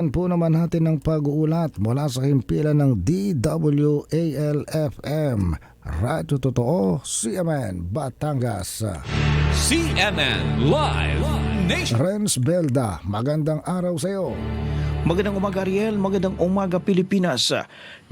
Yan po naman natin ng pag-uulat mula sa himpilan ng DWALFM. Radyo Totoo, CMN, Batangas. CNN Live Nation. Renz Belda, magandang araw sa iyo. Magandang umaga Ariel, magandang umaga Pilipinas.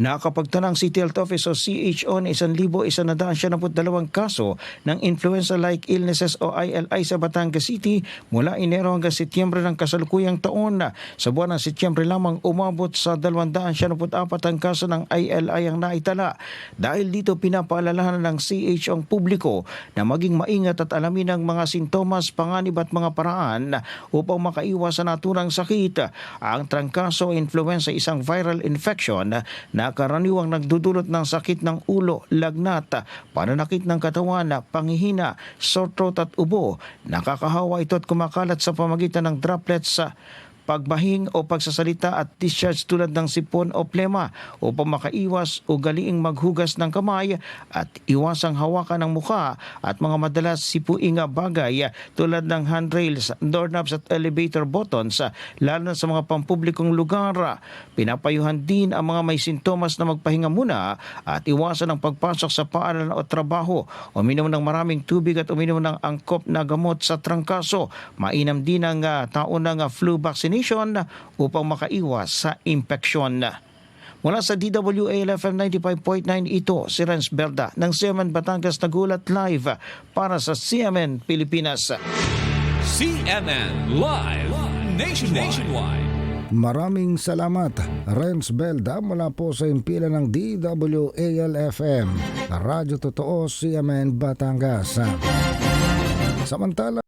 Nakapagtanang City Health Office o CHO na 1,172 kaso ng influenza-like illnesses o ILI sa Batangas City mula Enero hanggang Setyembre ng kasalukuyang taon. Sa buwan ng Setyembre lamang umabot sa 274 ang kaso ng ILI ang naitala. Dahil dito pinapaalalahan ng CHO ang publiko na maging maingat at alamin ang mga sintomas, panganib at mga paraan upang makaiwas sa naturang sakit. Ang trangkaso o influenza isang viral infection na karaniwang nagdudulot ng sakit ng ulo, lagnat, pananakit ng katawan, panghihina, sore throat at ubo. Nakakahawa ito at kumakalat sa pamagitan ng droplets pagbahing o pagsasalita at discharge tulad ng sipon o plema upang makaiwas o galiing maghugas ng kamay at iwasang hawakan ng muka at mga madalas sipuing bagay tulad ng handrails, doorknobs at elevator buttons lalo na sa mga pampublikong lugar. Pinapayuhan din ang mga may sintomas na magpahinga muna at iwasan ang pagpasok sa paaralan o trabaho. Uminom ng maraming tubig at uminom ng angkop na gamot sa trangkaso. Mainam din ang ah, taon ng ah, flu vaccination upang makaiwas sa impeksyon. Mula sa DWALFM 95.9 ito si Renz Berda ng CMN Batangas Nagulat Live para sa CMN Pilipinas. CNN Live Nationwide. Nationwide. Maraming salamat, Renz Belda mula po sa himpilan ng DWALFM. Radyo Totoo, CMN, Batangas. Samantala,